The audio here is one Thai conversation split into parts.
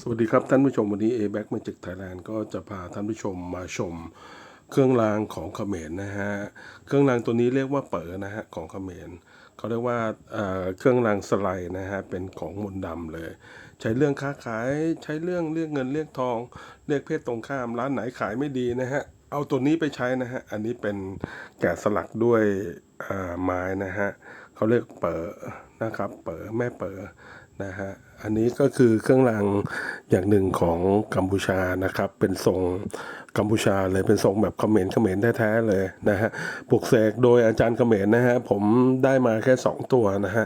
สวัสดีครับท่านผู้ชมวันนี้ a b a c Magic Thailand ก็จะพาท่านผู้ชมมาชม เครื่องรางของเขมรนะฮะเครื่องรางตัวนี้เรียกว่าเป๋อนะฮะของเขมรเขาเรียกว่าเเครื่องรางสไลด์นะฮะเป็นของมนต์ดำเลย ใช้เรื่องค้าขายใช้เรื่องเรียกเงินเรียกทอง เรียกเพศตรงข้าม ร้านไหนขายไม่ดีนะฮะเอาตัวนี้ไปใช้นะฮะอันนี้เป็นแกะสลักด้วยไม้นะฮะเขาเรียกเป๋อนะครับเป๋อแม่เป๋อนะฮะ อันนี้ก็คือเครื่องรางอย่างหนึ่งของกัมพูชานะครับ เป็นทรงกัมพูชาเลยเป็นทรงแบบเขมรเขมรแท้ๆเลยนะฮะปลุกเสกโดยอาจารย์เขมรนะฮะผมได้มาแค่ 2 ตัวนะฮะ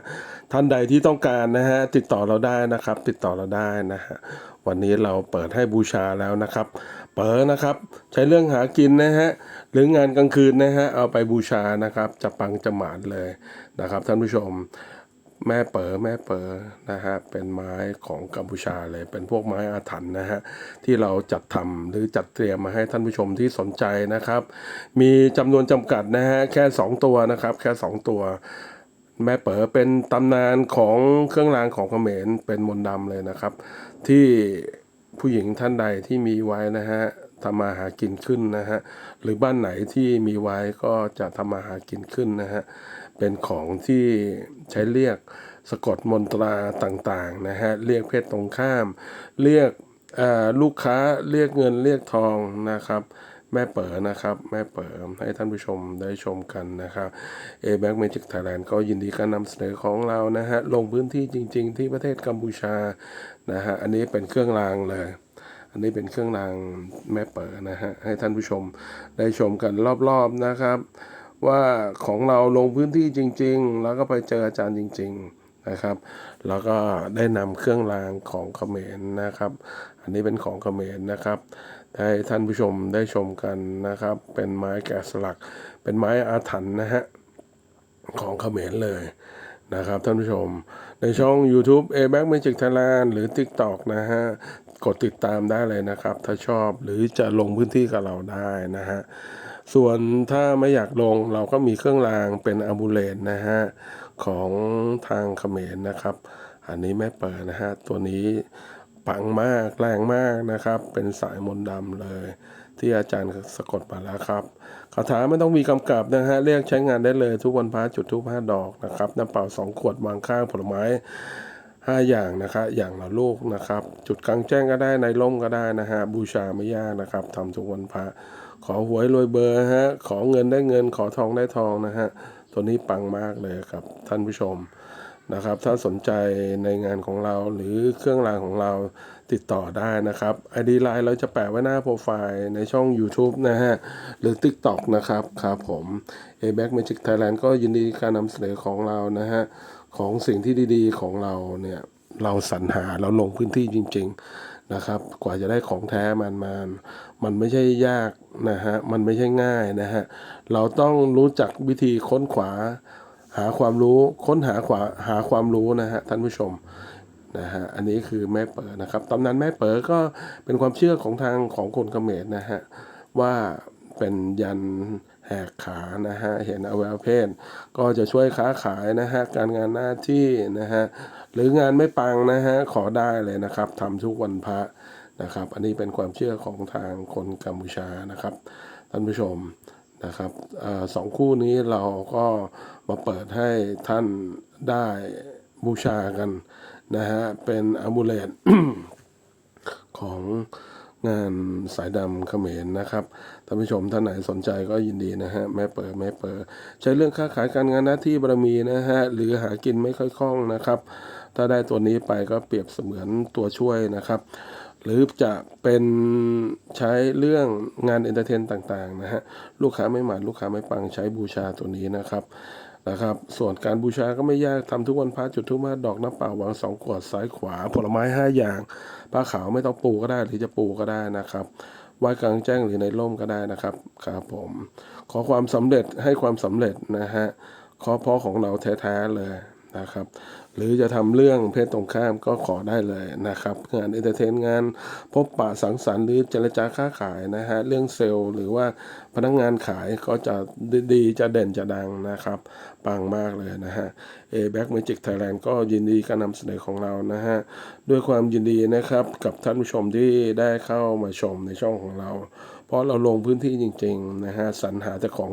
ท่านใดที่ต้องการนะฮะติดต่อเราได้นะครับ ติดต่อเราได้นะฮะวันนี้เราเปิดให้บูชาแล้วนะครับ เปิดนะครับใช้เรื่องหากินนะฮะหรืองานกลางคืนนะฮะเอาไปบูชานะครับจะปังจะหมานเลยนะครับท่านผู้ชม แม่เป๋อแม่เป๋อนะฮะเป็นไม้ของกัมพูชาเลย เป็นพวกไม้อาถรรพ์นะฮะที่เราจัดทำหรือจัดเตรียมมาให้ท่านผู้ชมที่สนใจนะครับ มีจำนวนจำกัดนะฮะแค่ 2 ตัวนะครับ แค่ 2 ตัวแม่เป๋อเป็นตำนานของเครื่องรางของเขมรเป็นมนต์ดำเลยนะครับ ที่ผู้หญิงท่านใดที่มีไว้นะฮะทำมาหากินขึ้นนะฮะหรือบ้านไหนที่มีไว้ก็จะทำมาหากินขึ้นนะฮะ เป็นของที่ใช้เรียกสะกดมนตราต่างๆนะฮะเรียกเพศตรงข้าม เรียกลูกค้าเรียกเงินเรียกทองนะครับ แม่เป๋อนะครับ แม่เป๋อให้ท่านผู้ชมได้ชมกันนะครับ a b a c Magic Thailand ก็ยินดีการนำเสนอของเรานะฮะลงพื้นที่จริง ๆ ที่ประเทศกัมพูชานะฮะอันนี้เป็นเครื่องรางเลย อันนี้เป็นเครื่องรางแม่เป๋อนะฮะให้ท่านผู้ชมได้ชมกันรอบๆนะครับ ว่าของเราลงพื้นที่จริง ๆ แล้วก็ไปเจออาจารย์จริง ๆนะครับ แล้วก็ได้นำเครื่องรางของเขมรนะครับ อันนี้เป็นของเขมรนะครับให้ท่านผู้ชมได้ชมกันนะครับ เป็นไม้แกะสลัก เป็นไม้อาถรรพ์นะฮะของเขมรเลยนะครับท่านผู้ชม ในช่อง YouTube a b a c Magic Thailand หรือ TikTok นะฮะ กดติดตามได้เลยนะครับ ถ้าชอบหรือจะลงพื้นที่กับเราได้นะฮะ ส่วนถ้าไม่อยากลงเราก็มีเครื่องรางเป็นอามูเลตนะฮะของทางเขมรนะครับ อันนี้แม่เปิดนะฮะตัวนี้ปังมากแรงมากนะครับ เป็นสายมนต์ดำเลย ที่อาจารย์สะกดมาแล้วครับคาถาไม่ต้องมีกำกับนะฮะเรียกใช้งานได้เลยทุกวันพระจุดทุกห้าดอกนะครับน้ำเปล่าสองขวดวางข้างผลไม้ห้าอย่างนะครับอย่างละลูกนะครับ จุดกลางแจ้งก็ได้ในร่มก็ได้นะฮะบูชาไม่ยากนะครับทำทุกวันพระ ขอหวยรวยเบอร์ฮะ ขอเงินได้เงิน ขอทองได้ทองนะฮะ ตัวนี้ปังมากเลยครับท่านผู้ชมนะครับ ถ้าสนใจในงานของเราหรือเครื่องรางของเราติดต่อได้นะครับ ID Line เราจะแปะไว้หน้าโปรไฟล์ในช่อง YouTube นะฮะ หรือ TikTok นะครับ ครับผม a b a c Magic Thailand ก็ยินดีการนำเสนอของเรานะฮะ ของสิ่งที่ดีๆของเราเนี่ย เราสรรหาเราลงพื้นที่จริง ๆ นะครับ กว่าจะได้ของแท้มันมันมันไม่ใช่ยากนะฮะมันไม่ใช่ง่ายนะฮะเราต้องรู้จักวิธีค้นขวาหาความรู้ค้นหาขวาหาความรู้นะฮะท่านผู้ชมนะฮะอันนี้คือแม่เป๋อนะครับตำนานแม่เป๋อก็เป็นความเชื่อของทางของคนเขมรนะฮะว่าเป็นยัน แหกขานะฮะเห็นอวัยวะเพศ ก็จะช่วยค้าขายนะฮะการงานหน้าที่นะฮะหรืองานไม่ปังนะฮะขอได้เลยนะครับทำทุกวันพระนะครับ อันนี้เป็นความเชื่อของทางคนกัมพูชานะครับท่านผู้ชมนะครับอสองคู่นี้เราก็มาเปิดให้ท่านได้บูชากันนะฮะเป็นอามูเลตของ งานสายดำเขมรนะครับท่านผู้ชมท่านไหนสนใจก็ยินดีนะฮะแม่เปิดแม่เปิดใช้เรื่องค้าขายการงานหน้าที่บารมีนะฮะหรือหากินไม่ค่อยคล่องนะครับ ถ้าได้ตัวนี้ไปก็เปรียบเสมือนตัวช่วยนะครับหรือจะเป็นใช้เรื่องงานเอนเตอร์เทนต่างๆนะฮะลูกค้าไม่หมันลูกค้าไม่ปังใช้บูชาตัวนี้นะครับ นะครับ ส่วนการบูชาก็ไม่ยากทำทุกวันพระจุดทุกมาดอกน้ำเปล่าวางสองขวดซ้ายขวา ผลไม้ห้าอย่างผ้าขาวไม่ต้องปูก็ได้หรือจะปูก็ได้นะครับไหว้กลางแจ้งหรือในร่มก็ได้นะครับครับผมขอความสำเร็จให้ความสำเร็จนะฮะขอพ่อของเราแท้ๆเลย นะครับ หรือจะทำเรื่องเพศตรงข้ามก็ขอได้เลยนะครับ งานเอนเตอร์เทนงานพบปะสังสรรค์หรือเจรจาค้าขายนะฮะเรื่องเซลล์ หรือว่าพนักงานขายก็จะดีจะเด่นจะดังนะครับปังมากเลยนะฮะ A Back Magic Thailand ก็ยินดีการนำเสนอของเรานะฮะด้วยความยินดีนะครับกับท่านผู้ชมที่ได้เข้ามาชมในช่องของเรา เพราะเราลงพื้นที่จริงๆนะฮะสรรหาแต่ของ